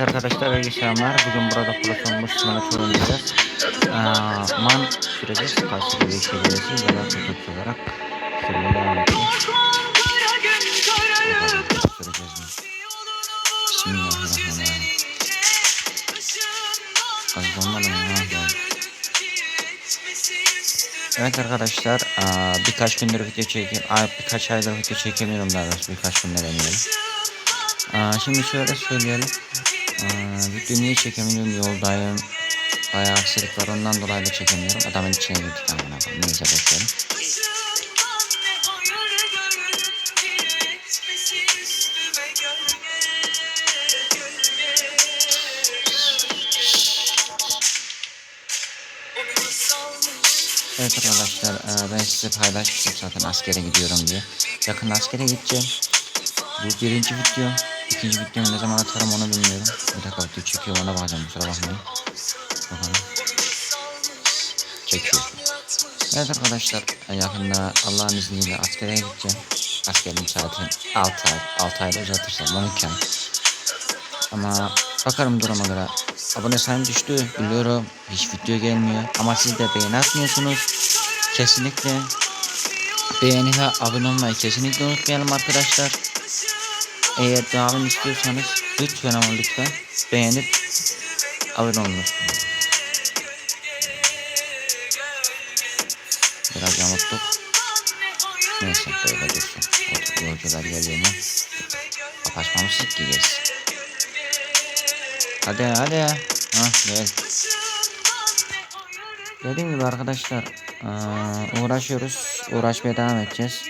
Arkadaşlar iyi selamlar. Bugün burada Proton simülatör oynayacağız. Aa, man süreceğiz. Karşı bir seviyesi ya da tutup olarak sürmeye devam edeceğiz. Bismillahirrahmanirrahim. Kazanmadım ya. Evet arkadaşlar aa, birkaç gündür video çekim, birkaç aydır video çekemiyorum daha doğrusu birkaç gündür eminim. Aa, şimdi şöyle söyleyelim. Aa, video niye çekemiyorum yoldayım. Bayağı aksilik var ondan dolayı da çekemiyorum. Adamın içine girdik amına koyayım. Neyse boşverin. Evet arkadaşlar eee, ben size paylaşmıştım zaten askere gidiyorum diye. Yakın askere gideceğim. Bu birinci video. İkinci videomu ne zaman atarım onu bilmiyorum. Bir dakika video çekiyor ona bakacağım kusura bakmayın. Bakalım. Çekiyor. Evet arkadaşlar yakında Allah'ın izniyle askere gideceğim. Askerin saati 6 ay. 6 ayda uzatırsam 12 ay. Ama bakarım duruma göre. Abone sayım düştü biliyorum. Hiç video gelmiyor. Ama siz de beğeni atmıyorsunuz. Kesinlikle beğeni ve abone olmayı kesinlikle unutmayalım arkadaşlar. Eğer devamını istiyorsanız lütfen ama lütfen beğenip abone olunuz. Biraz yamuttuk. Neyse böyle dursun. Yolcular geliyor mu? Kapaşmamıştık ki gelsin. Hadi hadi. Ha gel. Dediğim gibi arkadaşlar uğraşıyoruz. Uğraşmaya devam edeceğiz.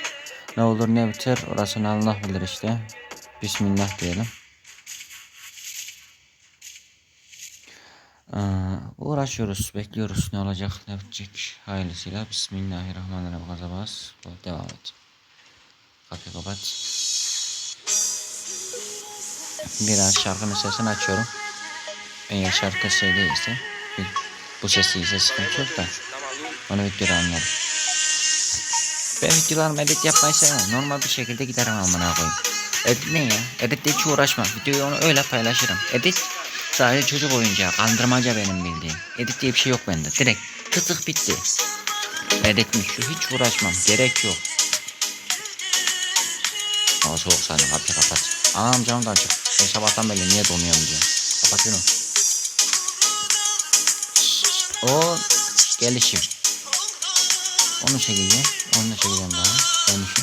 Ne olur ne biter orasını Allah bilir işte. Bismillah diyelim. Eee, uğraşıyoruz, bekliyoruz ne olacak, ne bitecek hayırlısıyla. Bismillahirrahmanirrahim. Gaza. Devam et. Kapıyı kapat. Biraz şarkının sesini açıyorum. Eğer şarkı şey bir- bu sesi ise sıkıntı yok da onu videoda anlarım. Ben videolarımı edit yapmayı sevmem. Normal bir şekilde giderim amına koyayım. Edit ne ya? Editle hiç uğraşmam. Videoyu onu öyle paylaşırım. Edit sadece çocuk oyuncağı. Kandırmaca benim bildiğim. Edit diye bir şey yok bende. Direkt tık bitti. Editmiş şu hiç uğraşmam. Gerek yok. Hava soğuk sadece kapıyı kapat. Anam camı da açık. Ben sabahtan beri niye donuyorum diyorum. Kapat şunu. O gelişim. Onu çekeceğim. Onu da çekeceğim daha. Dönüşü.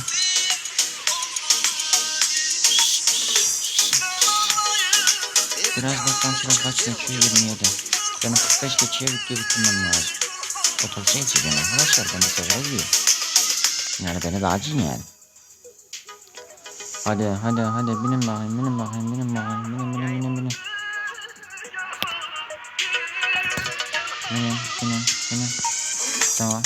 Biraz bakmam sıra kaç geçiyor 27. Benim 45 geçiyor video bitirmem lazım. Otobüse geçeceğim arkadaşlar. Ben de sefer diyor. Yani beni de acın yani. Hadi hadi hadi binin bakayım binin bakayım binin bakayım binin binin binin binin. Binin binin binin. Tamam.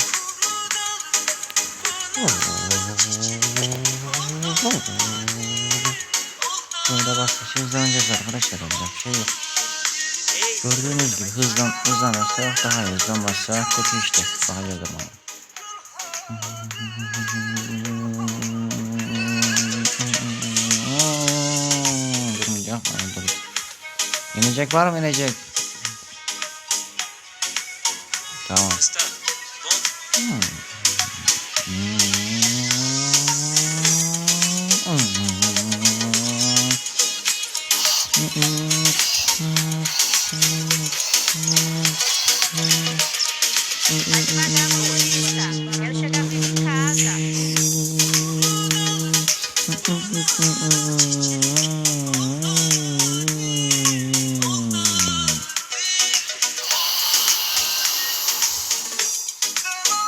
Böyle başka hızlanacağız arkadaşlar olacak şey yok. Gördüğünüz gibi hızlan, hızlanırsa daha iyi hızlanmazsa kötü işte. Bakacağız ama. Durmayacak mı? Dur. İnecek var mı inecek? Tamam. Hmm.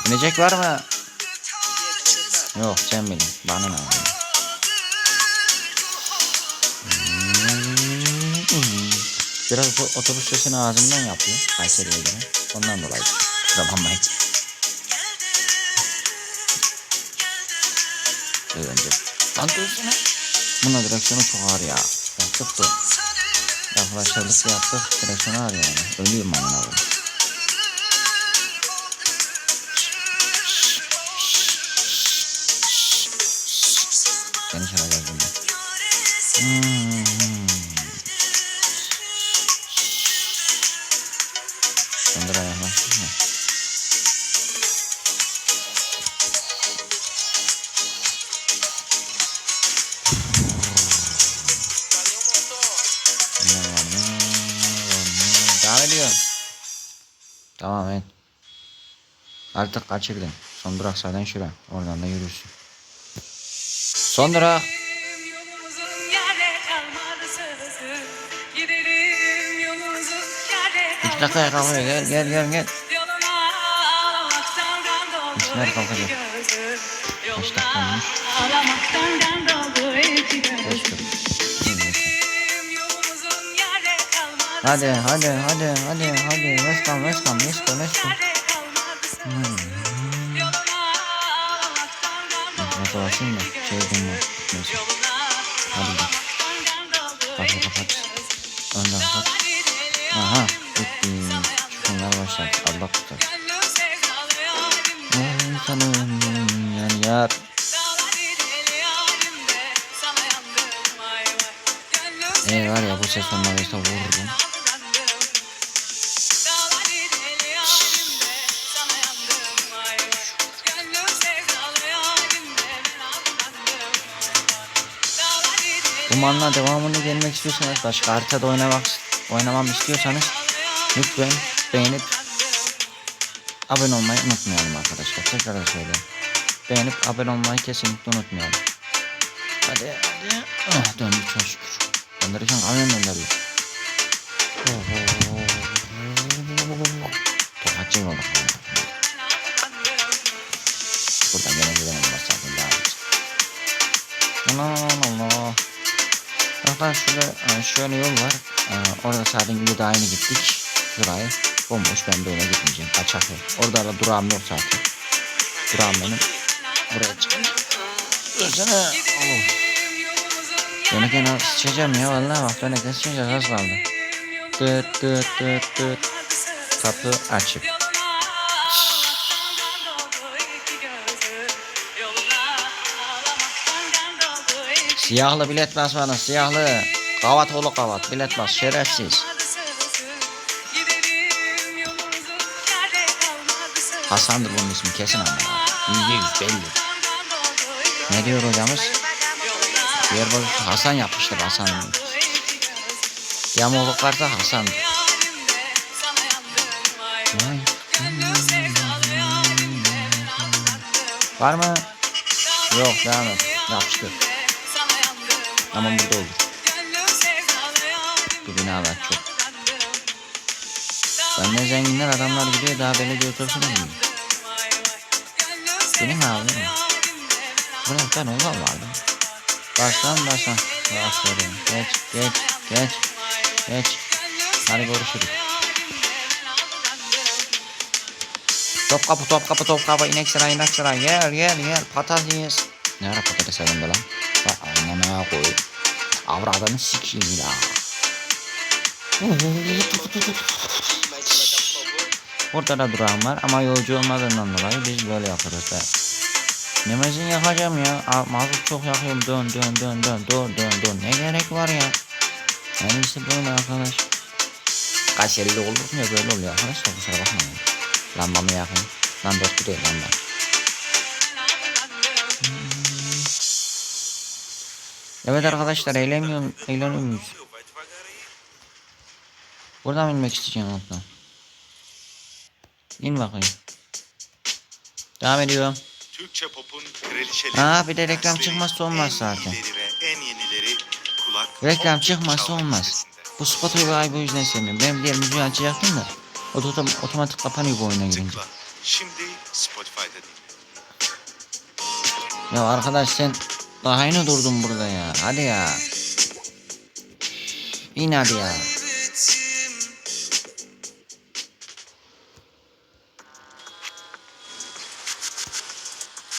İnecek var mı? Yok sen bilin. Bana ne? Biraz bu otobüs sesini ağzımdan yapıyor. Kayseri'ye göre. Ondan dolayı. Kusura bakmayın. Önce. Lan dursana. Bunun direksiyonu çok ağır ya. Yaptık da. Arkadaşlarlık yaptık. Direksiyonu ağır yani. Ölüyorum amına koyayım. Çalacağız bunda. Hmm. Tamam evet. Artık kaçırdın. Son durak sağdan şura. Oradan da yürürsün. Son durak. Kalmadı dakikaya kalkıyor. Gel gel gel gel. İşler kalkacak. Kaç dakika olmuş? Beş dur. Hadi hadi hadi hadi hadi. Let's go let's go let's go let's go. Biraz dolaşayım da şey bulma. Neyse. Hadi git. Kapat kapat. Önden kapat. Aha bitti. Şunlar başladı. Allah tutar. Ay canım yan yar. Ee var ya bu ses olmadıysa vururum. Bu manla devamını gelmek istiyorsanız başka haritada oynamak oynamam istiyorsanız lütfen beğenip abone olmayı unutmayalım arkadaşlar. Tekrar da söyleyeyim. Beğenip abone olmayı kesinlikle unutmayalım. Hadi hadi. Ah döndü çok şükür. Döndürürken kamyon döndürüyor. Arkadaşlar şurada şöyle yol var. E, Orada zaten gibi daha yeni gittik. Şurayı bomboş ben böyle gitmeyeceğim. Kaçak yol. Orada da durağım yok zaten. Durağım benim. Buraya çıkınca. Dursana. Oh. Dönerken sıçacağım ya vallahi bak dönerken sıçacağız az kaldı. Tıt tıt tıt tıt. Kapı açık. Siyahlı bilet bas bana siyahlı. Kavat oğlu kavat bilet bas şerefsiz. Hasan'dır bunun ismi kesin ama. Yüzde yüz belli. Ne diyor hocamız? Diğer balık Hasan yapmıştır Hasan. Yamuluk varsa Hasan. Var mı? Yok devam et. Yapıştır. Ama burada olur. Bu binalar çok. Benden zenginler adamlar gidiyor daha belediye otobüsüne gidiyor. Benim abi. Bıraktan olan vardı. Baştan baştan. Başlarım. Geç geç geç. Geç. Hadi görüşürüz. Top kapı top kapı top kapı inek sıra inek sıra gel gel gel patates. Ne ara patates alındı lan? Anana koy. Avradını sikeyim ya. Burada da durağım var ama yolcu olmadığından dolayı biz böyle yaparız da. Nemezin yakacağım ya. Mazot çok yakıyorum. Dön dön dön dön dön dön dön. Ne gerek var ya? Yani işte böyle arkadaş. Kayseri'de mu ya böyle oluyor arkadaşlar kusura bakmayın. Lambamı yakayım. Lan dört değil lamba. Evet arkadaşlar eğleniyor, eğleniyor muyuz? Buradan inmek isteyeceğim hatta. İn bakayım. Devam ediyorum. Türkçe pop'un kraliçeleri. Aa, bir de reklam çıkmazsa olmaz en zaten. iyileri ve en yenileri kulak. Reklam çıkmazsa olmaz. Bu Spotify'ı bu yüzden sevmiyorum. Ben diğer müziği açacaktım da. O da otomatik kapanıyor bu oyuna girince. Şimdi Spotify'da dinle. Ya arkadaş sen daha yeni durdun burada ya. Hadi ya. İn hadi ya.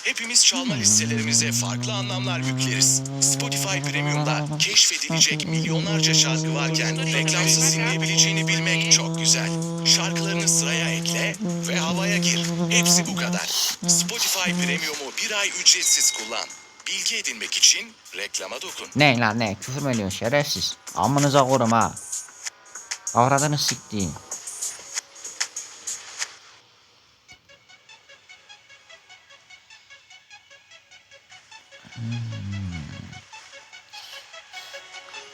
Hepimiz çalma listelerimize farklı anlamlar yükleriz. Spotify Premium'da keşfedilecek milyonlarca şarkı varken reklamsız dinleyebileceğini bilmek çok güzel. Şarkılarını sıraya ekle ve havaya gir. Hepsi bu kadar. Spotify Premium'u bir ay ücretsiz kullan bilgi edinmek için reklama dokun. Ne lan ne küfür mü ediyorsun şerefsiz? Amınıza korum ha. Avradını siktiğin.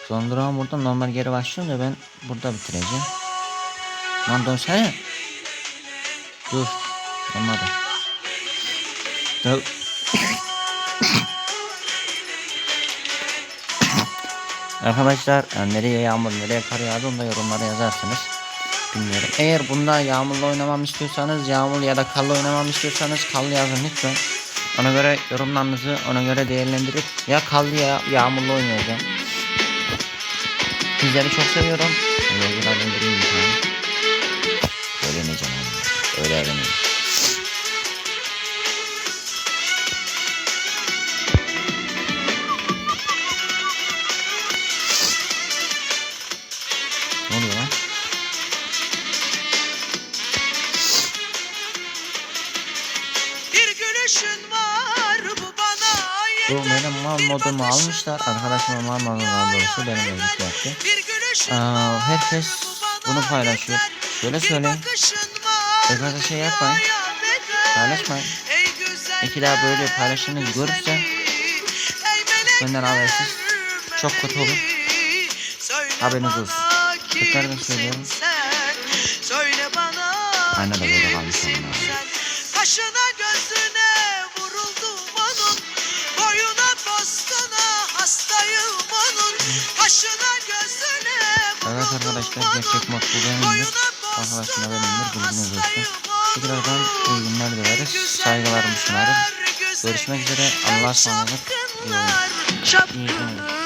Son hmm. durağım burada normal geri başlıyor da ben burada bitireceğim. Lan dönsene. Dur. Olmadı. Dur. Arkadaşlar e, nereye yağmur nereye kar yağdı onu da yorumlara yazarsınız. Bilmiyorum. Eğer bunda yağmurlu oynamamı istiyorsanız yağmurlu ya da karlı oynamamı istiyorsanız karlı yazın lütfen. Ona göre yorumlarınızı ona göre değerlendirip ya karlı ya yağmurlu oynayacağım. Sizleri çok seviyorum. Yazılardan biriyim bir tane. Öğreneceğim modumu almışlar. Arkadaşıma daha doğrusu benim evlilik bedel. yaptı. Var herkes bunu paylaşıyor. Şöyle var Fazla şey yapmayın. Paylaşmayın. İki daha böyle paylaştığınızı melekler benden habersiz çok kötü olur. Haberiniz olsun. Tekrardan kimsin söylüyorum. Aynen de böyle kalmış onlar. Evet arkadaşlar gerçek mod bu benimdir. Boyuna Arkadaşına benimdir postuna bilginiz olsun. Tekrardan iyi günler dileriz. Saygılarımı sunarım. Görüşmek üzere. Allah'a ısmarladık. İyi günler.